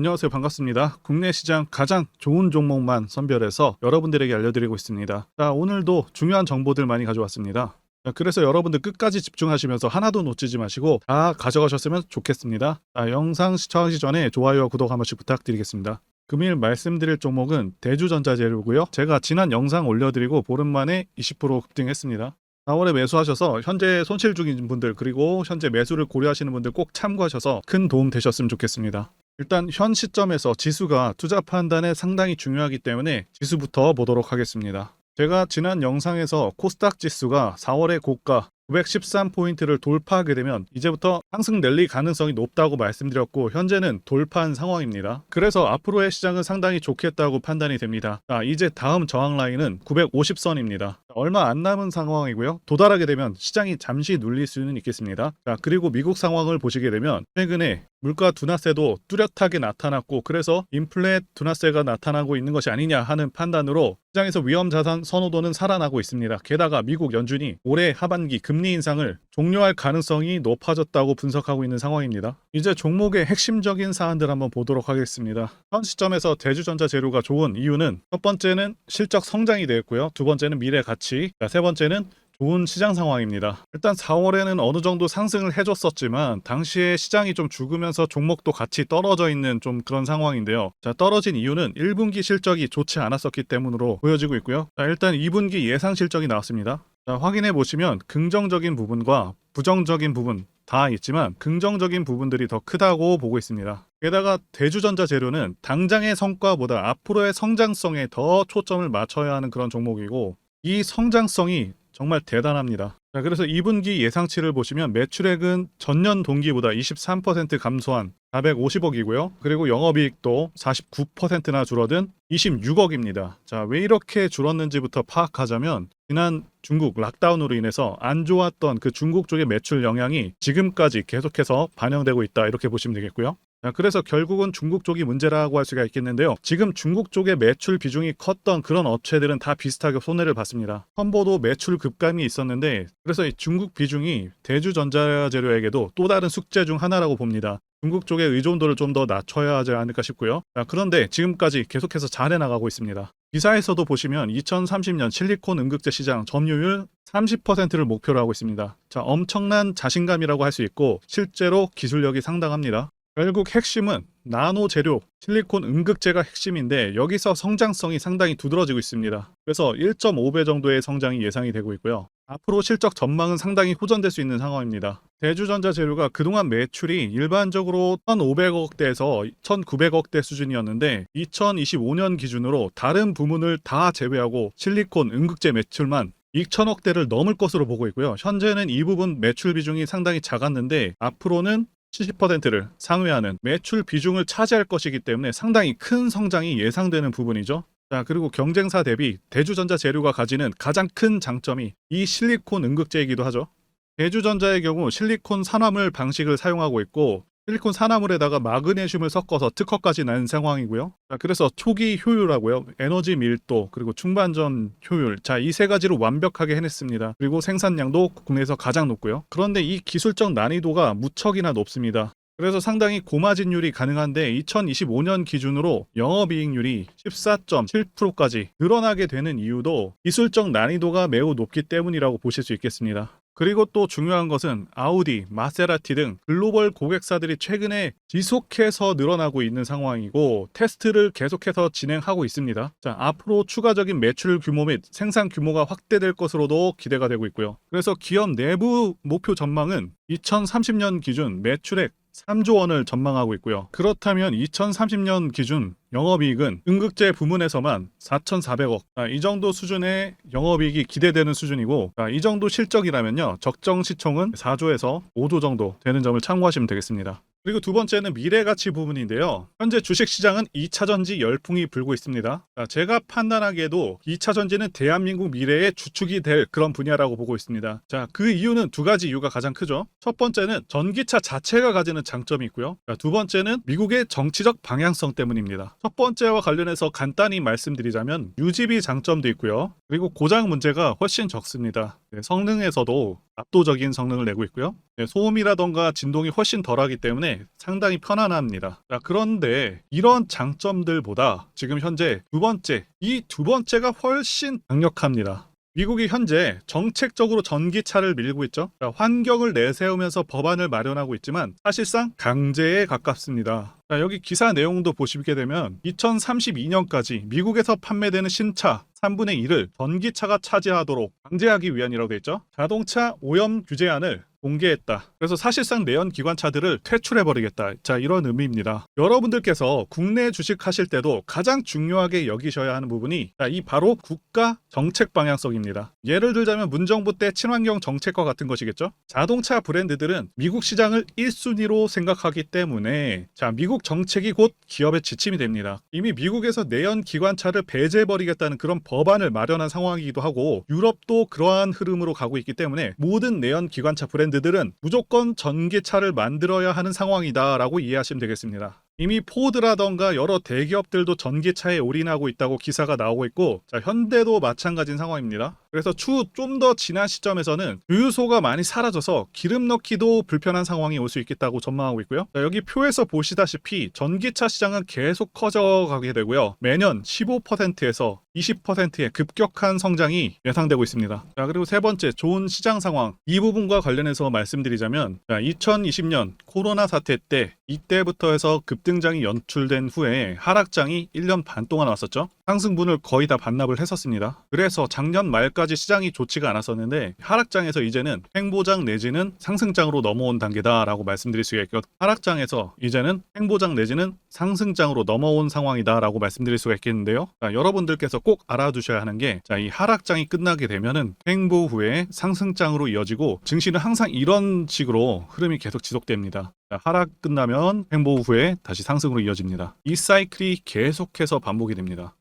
안녕하세요. 반갑습니다. 국내 시장 가장 좋은 종목만 선별해서 여러분들에게 알려드리고 있습니다. 자, 오늘도 중요한 정보들 많이 가져왔습니다. 자, 그래서 여러분들 끝까지 집중하시면서 하나도 놓치지 마시고 다 가져가셨으면 좋겠습니다. 자, 영상 시청하기 전에 좋아요와 구독 한 번씩 부탁드리겠습니다. 금일 말씀드릴 종목은 대주전자재료고요. 제가 지난 영상 올려드리고 보름 만에 20% 급등했습니다. 4월에 매수하셔서 현재 손실 중인 분들 그리고 현재 매수를 고려하시는 분들 꼭 참고하셔서 큰 도움 되셨으면 좋겠습니다. 일단 현 시점에서 지수가 투자 판단에 상당히 중요하기 때문에 지수부터 보도록 하겠습니다. 제가 지난 영상에서 코스닥 지수가 4월의 고가 913포인트를 돌파하게 되면 이제부터 상승 랠리 가능성이 높다고 말씀드렸고 현재는 돌파한 상황입니다. 그래서 앞으로의 시장은 상당히 좋겠다고 판단이 됩니다. 자, 이제 다음 저항 라인은 950선입니다. 얼마 안 남은 상황이고요. 도달하게 되면 시장이 잠시 눌릴 수는 있겠습니다. 자, 그리고 미국 상황을 보시게 되면 최근에 물가 둔화세도 뚜렷하게 나타났고 그래서 인플레 둔화세가 나타나고 있는 것이 아니냐 하는 판단으로 시장에서 위험 자산 선호도는 살아나고 있습니다. 게다가 미국 연준이 올해 하반기 금리 인상을 종료할 가능성이 높아졌다고 분석하고 있는 상황입니다. 이제 종목의 핵심적인 사안들 한번 보도록 하겠습니다. 현 시점에서 대주전자 재료가 좋은 이유는 첫 번째는 실적 성장이 되었고요. 두 번째는 미래 가치, 자, 세 번째는 좋은 시장 상황입니다. 일단 4월에는 어느 정도 상승을 해줬었지만 당시에 시장이 좀 죽으면서 종목도 같이 떨어져 있는 좀 그런 상황인데요. 자 떨어진 이유는 1분기 실적이 좋지 않았었기 때문으로 보여지고 있고요. 자 일단 2분기 예상 실적이 나왔습니다. 자 확인해 보시면 긍정적인 부분과 부정적인 부분 다 있지만 긍정적인 부분들이 더 크다고 보고 있습니다. 게다가 대주전자 재료는 당장의 성과보다 앞으로의 성장성에 더 초점을 맞춰야 하는 그런 종목이고 이 성장성이 정말 대단합니다. 자, 그래서 2분기 예상치를 보시면 매출액은 전년 동기보다 23% 감소한 450억이고요. 그리고 영업이익도 49%나 줄어든 26억입니다. 자, 왜 이렇게 줄었는지부터 파악하자면 지난 중국 락다운으로 인해서 안 좋았던 그 중국 쪽의 매출 영향이 지금까지 계속해서 반영되고 있다 이렇게 보시면 되겠고요. 자, 그래서 결국은 중국 쪽이 문제라고 할 수가 있겠는데요. 지금 중국 쪽의 매출 비중이 컸던 그런 업체들은 다 비슷하게 손해를 봤습니다. 첨보도 매출 급감이 있었는데 그래서 이 중국 비중이 대주전자재료에게도 또 다른 숙제 중 하나라고 봅니다. 중국 쪽의 의존도를 좀 더 낮춰야 하지 않을까 싶고요. 자, 그런데 지금까지 계속해서 잘해 나가고 있습니다. 기사에서도 보시면 2030년 실리콘 음극재 시장 점유율 30%를 목표로 하고 있습니다. 자, 엄청난 자신감이라고 할 수 있고 실제로 기술력이 상당합니다. 결국 핵심은 나노 재료, 실리콘 음극재가 핵심인데 여기서 성장성이 상당히 두드러지고 있습니다. 그래서 1.5배 정도의 성장이 예상이 되고 있고요. 앞으로 실적 전망은 상당히 호전될 수 있는 상황입니다. 대주전자 재료가 그동안 매출이 일반적으로 1,500억대에서 1,900억대 수준이었는데 2025년 기준으로 다른 부문을 다 제외하고 실리콘 음극재 매출만 2천억대를 넘을 것으로 보고 있고요. 현재는 이 부분 매출 비중이 상당히 작았는데 앞으로는 70%를 상회하는 매출 비중을 차지할 것이기 때문에 상당히 큰 성장이 예상되는 부분이죠. 자, 그리고 경쟁사 대비 대주전자 재료가 가지는 가장 큰 장점이 이 실리콘 음극재이기도 하죠. 대주전자의 경우 실리콘 산화물 방식을 사용하고 있고 실리콘 산화물에다가 마그네슘을 섞어서 특허까지 낸 상황이고요. 자, 그래서 초기 효율하고요. 에너지 밀도 그리고 중반전 효율. 자, 이 세 가지로 완벽하게 해냈습니다. 그리고 생산량도 국내에서 가장 높고요. 그런데 이 기술적 난이도가 무척이나 높습니다. 그래서 상당히 고마진율이 가능한데 2025년 기준으로 영업이익률이 14.7%까지 늘어나게 되는 이유도 기술적 난이도가 매우 높기 때문이라고 보실 수 있겠습니다. 그리고 또 중요한 것은 아우디, 마세라티 등 글로벌 고객사들이 최근에 지속해서 늘어나고 있는 상황이고 테스트를 계속해서 진행하고 있습니다. 자, 앞으로 추가적인 매출 규모 및 생산 규모가 확대될 것으로도 기대가 되고 있고요. 그래서 기업 내부 목표 전망은 2030년 기준 매출액 3조 원을 전망하고 있고요. 그렇다면 2030년 기준 영업이익은 음극재 부문에서만 4,400억. 아, 이 정도 수준의 영업이익이 기대되는 수준이고 아, 이 정도 실적이라면요. 적정 시총은 4조에서 5조 정도 되는 점을 참고하시면 되겠습니다. 그리고 두 번째는 미래 가치 부분인데요. 현재 주식 시장은 2차 전지 열풍이 불고 있습니다. 자, 제가 판단하기에도 2차 전지는 대한민국 미래의 주축이 될 그런 분야라고 보고 있습니다. 자, 그 이유는 두 가지 이유가 가장 크죠. 첫 번째는 전기차 자체가 가지는 장점이 있고요. 자, 두 번째는 미국의 정치적 방향성 때문입니다. 첫 번째와 관련해서 간단히 말씀드리자면 유지비 장점도 있고요. 그리고 고장 문제가 훨씬 적습니다. 네, 성능에서도 압도적인 성능을 내고 있고요. 네, 소음이라던가 진동이 훨씬 덜하기 때문에 상당히 편안합니다. 자, 그런데 이런 장점들보다 지금 현재 두 번째, 이 두 번째가 훨씬 강력합니다. 미국이 현재 정책적으로 전기차를 밀고 있죠. 자, 환경을 내세우면서 법안을 마련하고 있지만 사실상 강제에 가깝습니다. 자, 여기 기사 내용도 보시게 되면 2032년까지 미국에서 판매되는 신차 3분의 1을 전기차가 차지하도록 강제하기 위한이라고 돼 있죠. 자동차 오염 규제안을 공개했다. 그래서 사실상 내연 기관차들을 퇴출해 버리겠다. 자, 이런 의미입니다. 여러분들께서 국내 주식 하실 때도 가장 중요하게 여기셔야 하는 부분이 자, 이 바로 국가 정책 방향성입니다. 예를 들자면 문정부 때 친환경 정책과 같은 것이겠죠. 자동차 브랜드들은 미국 시장을 1순위로 생각하기 때문에 자, 미국 정책이 곧 기업의 지침이 됩니다. 이미 미국에서 내연 기관차를 배제해 버리겠다는 그런 법안을 마련한 상황이기도 하고 유럽도 그러한 흐름으로 가고 있기 때문에 모든 내연 기관차 브랜드들은 무조건 전기차를 만들어야 하는 상황이다라고 이해하시면 되겠습니다. 이미 포드라던가 여러 대기업들도 전기차에 올인하고 있다고 기사가 나오고 있고 자, 현대도 마찬가지인 상황입니다. 그래서 추후 좀 더 지난 시점에서는 주유소가 많이 사라져서 기름 넣기도 불편한 상황이 올 수 있겠다고 전망하고 있고요. 자, 여기 표에서 보시다시피 전기차 시장은 계속 커져가게 되고요. 매년 15%에서 20%의 급격한 성장이 예상되고 있습니다. 자, 그리고 세 번째 좋은 시장 상황 이 부분과 관련해서 말씀드리자면 자, 2020년 코로나 사태 때 이때부터 해서 급등장이 연출된 후에 하락장이 1년 반 동안 왔었죠. 상승분을 거의 다 반납을 했었습니다. 그래서 작년 말까지 시장이 좋지가 않았었는데 하락장에서 이제는 횡보장 내지는 상승장으로 넘어온 단계다라고 말씀드릴 수가 있고 하락장에서 이제는 횡보장 내지는 상승장으로 넘어온 상황이다라고 말씀드릴 수가 있겠는데요. 자, 여러분들께서 꼭 알아두셔야 하는 게 자, 이 하락장이 끝나게 되면은 횡보 후에 상승장으로 이어지고 증시는 항상 이런 식으로 흐름이 계속 지속됩니다. 자, 하락 끝나면 횡보 후에 다시 상승으로 이어집니다. 이 사이클이 계속해서 반복이 됩니다.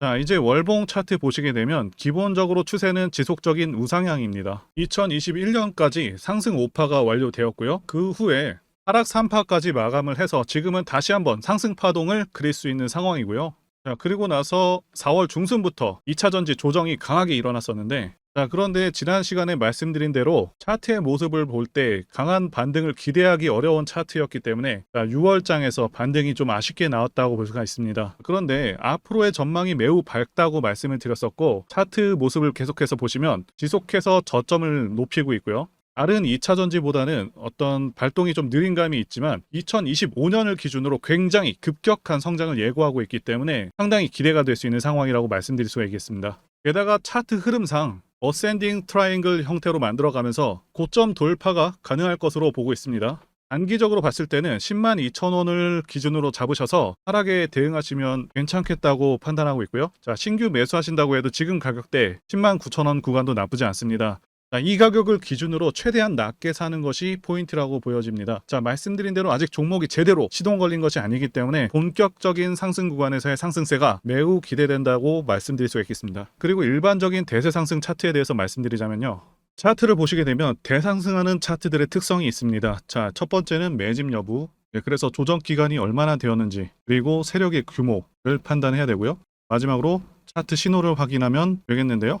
자, 이제 월봉 차트 보시게 되면 기본적으로 추세는 지속적인 우상향입니다. 2021년까지 상승 5파가 완료되었고요. 그 후에 하락 3파까지 마감을 해서 지금은 다시 한번 상승 파동을 그릴 수 있는 상황이고요. 자, 그리고 나서 4월 중순부터 2차 전지 조정이 강하게 일어났었는데 자, 그런데 지난 시간에 말씀드린 대로 차트의 모습을 볼 때 강한 반등을 기대하기 어려운 차트였기 때문에 자, 6월장에서 반등이 좀 아쉽게 나왔다고 볼 수가 있습니다. 그런데 앞으로의 전망이 매우 밝다고 말씀을 드렸었고 차트 모습을 계속해서 보시면 지속해서 저점을 높이고 있고요. 다른 2차 전지보다는 어떤 발동이 좀 느린 감이 있지만 2025년을 기준으로 굉장히 급격한 성장을 예고하고 있기 때문에 상당히 기대가 될 수 있는 상황이라고 말씀드릴 수가 있겠습니다. 게다가 차트 흐름상 어센딩 트라이앵글 형태로 만들어가면서 고점 돌파가 가능할 것으로 보고 있습니다. 단기적으로 봤을 때는 10만 2천 원을 기준으로 잡으셔서 하락에 대응하시면 괜찮겠다고 판단하고 있고요. 자, 신규 매수하신다고 해도 지금 가격대 10만 9천 원 구간도 나쁘지 않습니다. 자, 이 가격을 기준으로 최대한 낮게 사는 것이 포인트라고 보여집니다. 자, 말씀드린 대로 아직 종목이 제대로 시동 걸린 것이 아니기 때문에 본격적인 상승 구간에서의 상승세가 매우 기대된다고 말씀드릴 수 있겠습니다. 그리고 일반적인 대세 상승 차트에 대해서 말씀드리자면요. 차트를 보시게 되면 대상승하는 차트들의 특성이 있습니다. 자, 첫 번째는 매집 여부. 네, 그래서 조정 기간이 얼마나 되었는지, 그리고 세력의 규모를 판단해야 되고요. 마지막으로 차트 신호를 확인하면 되겠는데요.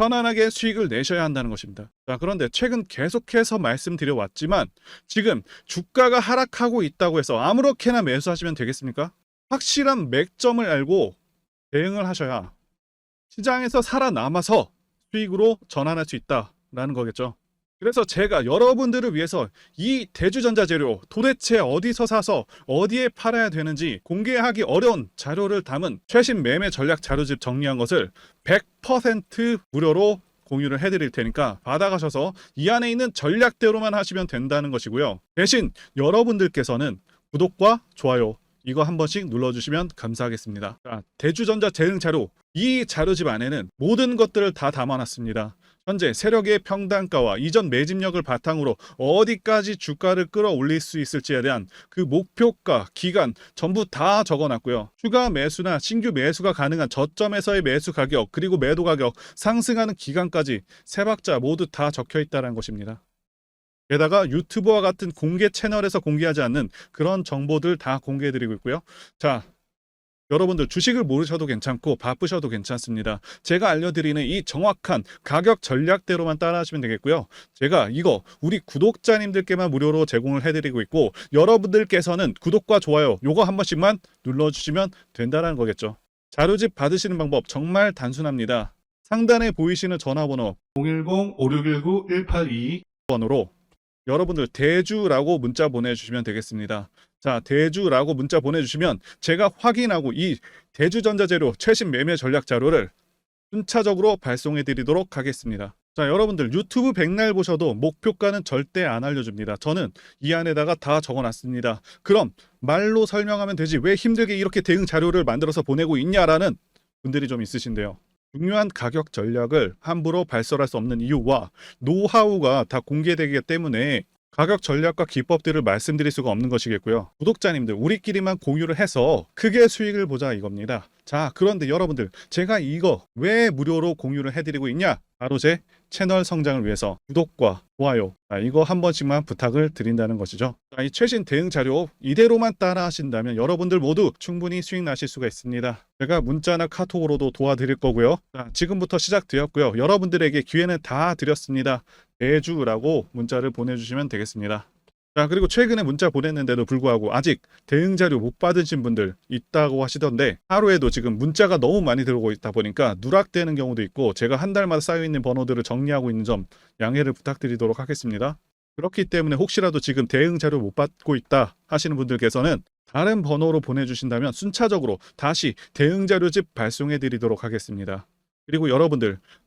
편안하게 수익을 내셔야 한다는 것입니다. 자, 그런데 최근 계속해서 말씀드려 왔지만 지금 주가가 하락하고 있다고 해서 아무렇게나 매수하시면 되겠습니까? 확실한 맥점을 알고 대응을 하셔야 시장에서 살아남아서 수익으로 전환할 수 있다라는 거겠죠. 그래서 제가 여러분들을 위해서 이 대주전자 재료 도대체 어디서 사서 어디에 팔아야 되는지 공개하기 어려운 자료를 담은 최신 매매 전략 자료집 정리한 것을 100% 무료로 공유를 해드릴 테니까 받아가셔서 이 안에 있는 전략대로만 하시면 된다는 것이고요. 대신 여러분들께서는 구독과 좋아요 이거 한 번씩 눌러주시면 감사하겠습니다. 자, 대주전자 재능 자료 이 자료집 안에는 모든 것들을 다 담아놨습니다. 현재 세력의 평단가와 이전 매집력을 바탕으로 어디까지 주가를 끌어올릴 수 있을지에 대한 그 목표가, 기간 전부 다 적어놨고요. 추가 매수나 신규 매수가 가능한 저점에서의 매수 가격 그리고 매도 가격, 상승하는 기간까지 세 박자 모두 다 적혀 있다는 것입니다. 게다가 유튜브와 같은 공개 채널에서 공개하지 않는 그런 정보들 다 공개해드리고 있고요. 자, 여러분들 주식을 모르셔도 괜찮고 바쁘셔도 괜찮습니다. 제가 알려드리는 이 정확한 가격 전략대로만 따라하시면 되겠고요. 제가 이거 우리 구독자님들께만 무료로 제공을 해드리고 있고 여러분들께서는 구독과 좋아요 요거 한 번씩만 눌러주시면 된다는 거겠죠. 자료집 받으시는 방법 정말 단순합니다. 상단에 보이시는 전화번호 010-5619-1822 번호로 여러분들 대주라고 문자 보내주시면 되겠습니다. 자, 대주라고 문자 보내주시면 제가 확인하고 이 대주전자재료 최신 매매 전략 자료를 순차적으로 발송해 드리도록 하겠습니다. 자, 여러분들 유튜브 백날 보셔도 목표가는 절대 안 알려줍니다. 저는 이 안에다가 다 적어놨습니다. 그럼 말로 설명하면 되지 왜 힘들게 이렇게 대응 자료를 만들어서 보내고 있냐라는 분들이 좀 있으신데요. 중요한 가격 전략을 함부로 발설할 수 없는 이유와 노하우가 다 공개되기 때문에 가격 전략과 기법들을 말씀드릴 수가 없는 것이겠고요. 구독자님들 우리끼리만 공유를 해서 크게 수익을 보자 이겁니다. 자 그런데 여러분들 제가 이거 왜 무료로 공유를 해드리고 있냐? 바로 제 채널 성장을 위해서 구독과 좋아요 자, 이거 한 번씩만 부탁을 드린다는 것이죠. 자, 이 최신 대응 자료 이대로만 따라 하신다면 여러분들 모두 충분히 수익 나실 수가 있습니다. 제가 문자나 카톡으로도 도와드릴 거고요. 자, 지금부터 시작되었고요. 여러분들에게 기회는 다 드렸습니다. 매주라고 문자를 보내주시면 되겠습니다. 자, 그리고 최근에 문자 보냈는데도 불구하고 아직 대응 자료 못 받으신 분들 있다고 하시던데 하루에도 지금 문자가 너무 많이 들어오고 있다 보니까 누락되는 경우도 있고 제가 한 달마다 쌓여 있는 번호들을 정리하고 있는 점 양해를 부탁드리도록 하겠습니다. 그렇기 때문에 혹시라도 지금 대응 자료 못 받고 있다 하시는 분들께서는 다른 번호로 보내주신다면 순차적으로 다시 대응 자료집 발송해 드리도록 하겠습니다. 그리고 여러분들